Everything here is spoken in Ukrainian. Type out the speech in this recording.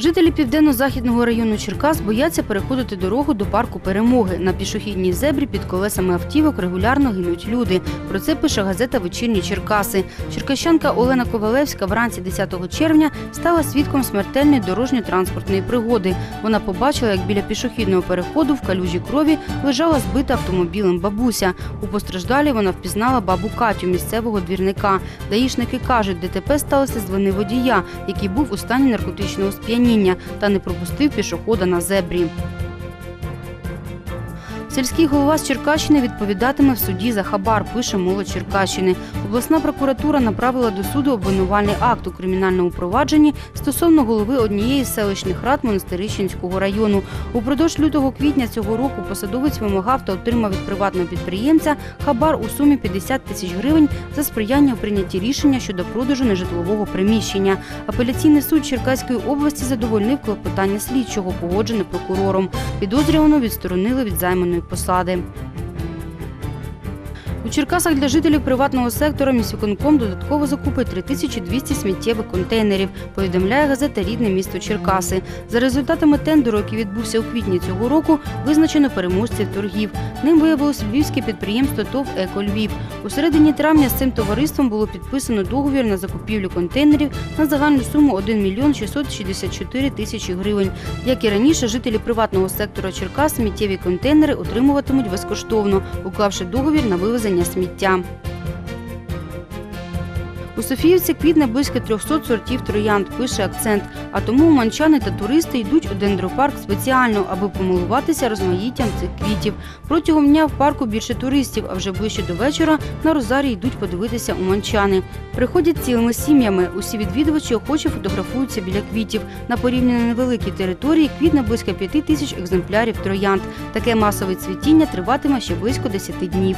Жителі південно-західного району Черкас бояться переходити дорогу до парку перемоги. На пішохідній зебрі під колесами автівок регулярно гинуть люди. Про це пише газета Вечірні Черкаси. Черкащанка Олена Ковалевська вранці 10 червня стала свідком смертельної дорожньо-транспортної пригоди. Вона побачила, як біля пішохідного переходу в калюжі крові лежала збита автомобілем бабуся. У постраждалі вона впізнала бабу Катю, місцевого двірника. Даїшники кажуть, ДТП сталося з вини водія, який був у стані наркотичного сп'яніння та не пропустив пішохода на зебрі. Сільський голова з Черкащини відповідатиме в суді за хабар, пише молодь Черкащини. Обласна прокуратура направила до суду обвинувальний акт у кримінальному провадженні стосовно голови однієї з селищних рад Монастирищенського району. Упродовж лютого-квітня цього року посадовець вимагав та отримав від приватного підприємця хабар у сумі 50 тисяч гривень за сприяння у прийнятті рішення щодо продажу нежитлового приміщення. Апеляційний суд Черкаської області задовольнив клопотання слідчого, погоджене прокурором. Підозрюваного відсторонили від займаної посади. У Черкасах для жителів приватного сектора міськвиконком додатково закупить 3200 сміттєвих контейнерів, повідомляє газета Рідне місто Черкаси. За результатами тендеру, який відбувся у квітні цього року, визначено переможців торгів. Ним виявилось львівське підприємство ТОВ «Еко Львів». У середині травня з цим товариством було підписано договір на закупівлю контейнерів на загальну суму 1 мільйон 664 тисячі гривень. Як і раніше, жителі приватного сектора Черкас сміттєві контейнери отримуватимуть безкоштовно, уклавши договір на вивезення сміття. У Софіївці квітне близько 300 сортів троянд, пише акцент. А тому уманчани та туристи йдуть у дендропарк спеціально, аби помилуватися розмаїттям цих квітів. Протягом дня в парку більше туристів, а вже ближче до вечора на Розарі йдуть подивитися уманчани. Приходять цілими сім'ями. Усі відвідувачі охоче фотографуються біля квітів. На порівняно невеликій території квітне близько 5 тисяч екземплярів троянд. Таке масове цвітіння триватиме ще близько 10 днів.